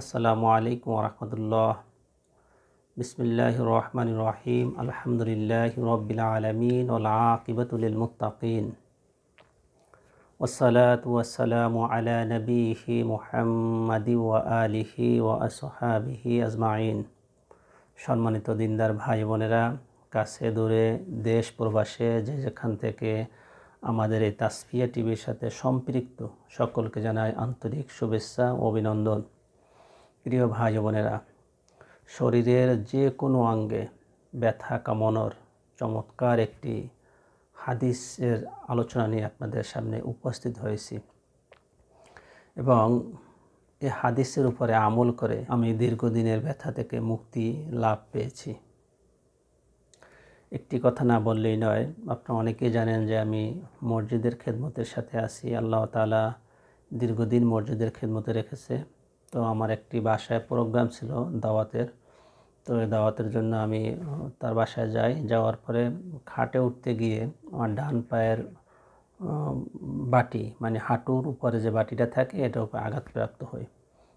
আসসালামু আলাইকুম রহমতুল্লাহ। বিসমিল্লাহ রহমান রহিম। আলহামদুলিল্লাহ রবিল আলমিন ওলাকিবতুল মুতাকিন ওসালাত আলা নবীহি মুহাম্মাদি ওয়া আলিহি ওয়া আসহাবিহি আজমাইন। সম্মানিত দিনদার ভাই বোনেরা, কাছে দূরে, দেশ প্রবাসে, যে যেখান থেকে আমাদের এই তাসফিয়া টিভির সাথে সম্পৃক্ত, সকলকে জানাই আন্তরিক শুভেচ্ছা অভিনন্দন। প্রিয় ভাই বোনেরা, শরীরের যে কোনো অঙ্গে ব্যথা কামনার চমৎকার একটি হাদিসের আলোচনা নিয়ে আপনাদের সামনে উপস্থিত হয়েছি এবং এই হাদিসের উপরে আমল করে আমি দীর্ঘদিনের ব্যথা থেকে মুক্তি লাভ পেয়েছি। একটি কথা না বললেই নয়, আপনারা অনেকেই জানেন যে আমি মসজিদের খেদমতের সাথে আছি। আল্লাহ তালা দীর্ঘদিন মসজিদের খেদমতে রেখেছে। তো আমার একটি বাসায় প্রোগ্রাম ছিল দাওয়াতের। তো এই দাওয়াতের জন্য আমি, তার বাসায় যাই। যাওয়ার পরে খাটে উঠতে গিয়ে আমার ডান পায়ের বাটি মানে হাঁটুর উপরে যে বাটিটা থাকে, এটার উপরে আঘাতপ্রাপ্ত হই।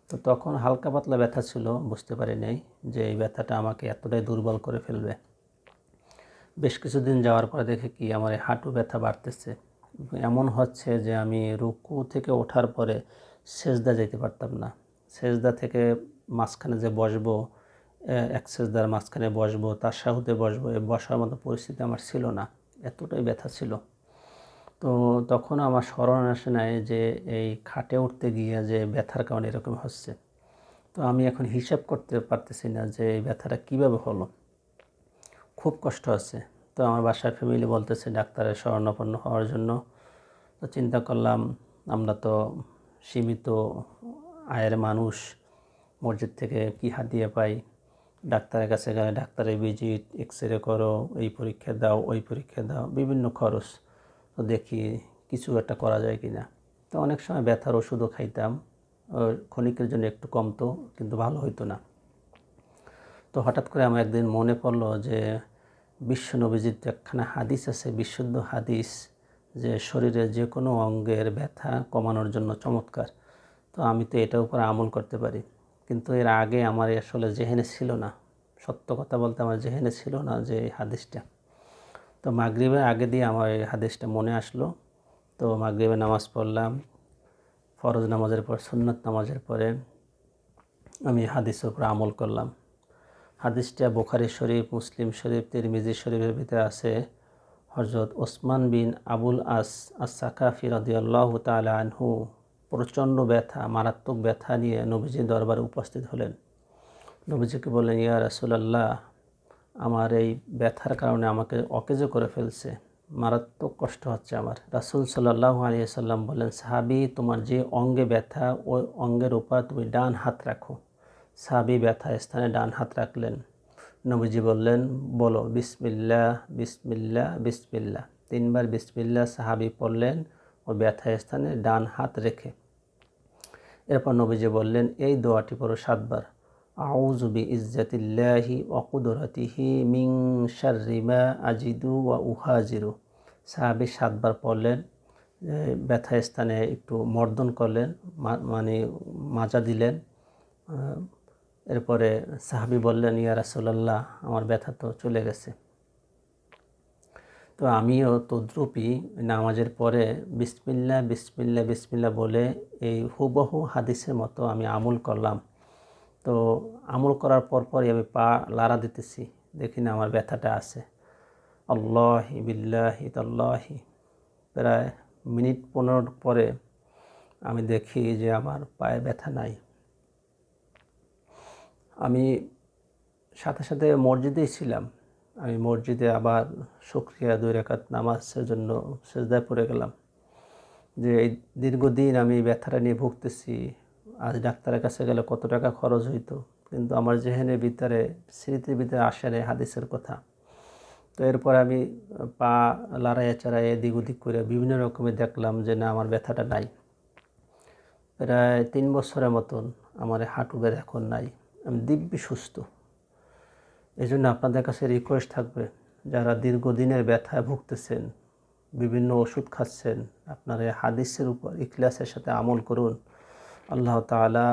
তো তখন হালকা পাতলা ব্যথা ছিল, বুঝতে পারি নাই যে এই ব্যথাটা আমাকে এতটাই দুর্বল করে ফেলবে। বেশ কিছুদিন যাওয়ার পরে দেখে কি আমার এই হাঁটু ব্যথা বাড়তেছে। এমন হচ্ছে যে আমি রুকু থেকে ওঠার পরে সেজদা যেতে পারতাম না। সেজদা থেকে মাঝখানে যে বসবো এক সেজদার মাঝখানে বসবো, তার সাহুতে বসবো, এ বসার মতো পরিস্থিতি আমার ছিল না, এতটাই ব্যথা ছিল। তো তখন আমার স্মরণ আসে নাই যে এই খাটে উঠতে গিয়ে যে ব্যথার কারণে এরকম হচ্ছে। তো আমি এখন হিসাব করতে পারতেছি না যে এই ব্যথাটা কীভাবে হলো। খুব কষ্ট আছে তো আমার বাসার ফ্যামিলি বলতেছে ডাক্তারের শরণাপন্ন হওয়ার জন্য। তো চিন্তা করলাম, আমরা তো সীমিত আয়ের মানুষ, মসজিদ থেকে কী হাতিয়ে পাই? ডাক্তারের কাছে গেলে ডাক্তারের ভিজিট এক্স রে করো, এই পরীক্ষা দাও, ওই পরীক্ষা দাও, বিভিন্ন খরচ। তো দেখি কিছু একটা করা যায় কি না। তো অনেক সময় ব্যথার ওষুধও খাইতাম। ক্ষণিকের জন্য একটু কমতো কিন্তু ভালো হইতো না। তো হঠাৎ করে আমার একদিন মনে পড়ল যে বিশ্ব নবীজির একখানা হাদিস আছে, বিশুদ্ধ হাদিস, যে শরীরের যে কোনো অঙ্গের ব্যথা কমানোর জন্য চমৎকার। তো আমি তো এটার উপর আমল করতে পারি। কিন্তু এর আগে আমার আসলে জেহেনে ছিল না। সত্য কথা বলতে আমার জেহেনে ছিল না যে এই হাদিসটা। তো মাগরীবের আগে দিয়ে আমার এই হাদিসটা মনে আসলো। তো মাগরীবে নামাজ পড়লাম, ফরজ নামাজের পর, সুন্নত নামাজের পরে আমি হাদিসের উপর আমল করলাম। হাদিসটা বোখারি শরীফ, মুসলিম শরীফ, তিরমিজি শরীফের ভিতরে আছে। হজরত ওসমান বিন আবুল আস আস সাকাফি রদিয়াল্লাহ তালা আনহু প্রচণ্ড ব্যথা, মারাত্মক ব্যথা নিয়ে নবীজির দরবারে উপস্থিত হলেন। নবীজিকে বললেন, ইয়া রাসুলাল্লাহ, আমার এই ব্যথার কারণে আমাকে অকেজো করে ফেলছে, মারাত্মক কষ্ট হচ্ছে আমার। রাসুল সাল্লাহ আলিয়া সাল্লাম বললেন, সাহাবি, তোমার যে অঙ্গে ব্যথা ওই অঙ্গের উপর তুমি ডান হাত রাখো। সাহাবি ব্যথা স্থানে ডান হাত রাখলেন। নবীজি বললেন, বলো বিসমিল্লা বিসমিল্লা বিসমিল্লা তিনবার বিসমিল্লা সাহাবি পড়লেন ও ব্যথা স্থানে ডান হাত রেখে এরপর নবীজি বললেন, এই দোয়াটি পড়ো সাতবার। আউজু বি ইজ্জাতিল্লাহি ওকুদরতিহি মিং শারিমা আজিদু ওয়া উহাজিরু। সাহাবি সাতবার পড়লেন ব্যথা স্থানে একটু মর্দন করলেন মানে মাজা দিলেন এরপরে সাহাবি বললেন, ইয়া রাসুলাল্লাহ, আমার ব্যথা তো চলে গেছে। তো আমিও তদ্রুপই নামাজের পরে বিসমিল্লা বিসমিল্লা বিসমিল্লা বলে এই হুবহু হাদিসের মতো আমি আমল করলাম। তো আমল করার পর পরই আমি পা লাড়া দিতেছি। দেখি না আমার ব্যথাটা আছে। আল্লাহি বিল্লাহি তল্লাহি। প্রায় মিনিট পনেরো পরে আমি দেখি যে আমার পায়ে ব্যথা নাই। আমি সাথে সাথে মসজিদেই ছিলাম। আমি মসজিদে আবার সক্রিয়া দুই রেখাত নামাজের জন্য সেজদায় পড়ে গেলাম। যে এই দীর্ঘদিন আমি ব্যথাটা নিয়ে ভুগতেছি, আজ ডাক্তারের কাছে গেলে কত টাকা খরচ হইতো? কিন্তু আমার জেহেনের ভিতরে, স্মৃতির ভিতরে আসে না হাদিসের কথা। তো এরপর আমি পা লড়াইয়ে চাড়াইয়ে এদিক ওদিক করে বিভিন্ন রকমের দেখলাম যে না, আমার ব্যথাটা নাই। প্রায় তিন বছরের মতন আমার হাঁটু ব্যথা এখন নাই। আমি দিব্যি সুস্থ। এই জন্য আপনাদের কাছে রিকোয়েস্ট থাকবে, যারা দীর্ঘদিনের ব্যথায় ভুগতেছেন, বিভিন্ন ওষুধ খাচ্ছেন, আপনারা এই হাদিসের উপর, ইখলাসের সাথে আমল করুন। আল্লাহ তালা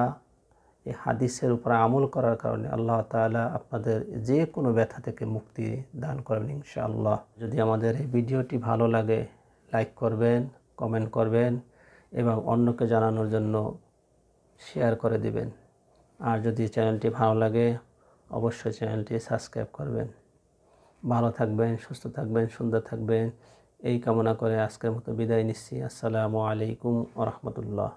এই হাদিসের উপর আমল করার কারণে আল্লাহ তাআলা আপনাদের যে কোনো ব্যথা থেকে মুক্তি দান করবেন ইনশাআল্লাহ। যদি আমাদের এই ভিডিওটি ভালো লাগে, লাইক করবেন, কমেন্ট করবেন এবং অন্যকে জানানোর জন্য শেয়ার করে দিবেন। আর যদি চ্যানেলটি ভালো লাগে অবশ্যই চ্যানেলটি সাবস্ক্রাইব করবেন। ভালো থাকবেন, সুস্থ থাকবেন, সুন্দর থাকবেন। এই কামনা করে আজকের মতো বিদায় নিচ্ছি। আসসালামু আলাইকুম ওরহমতুল্লাহ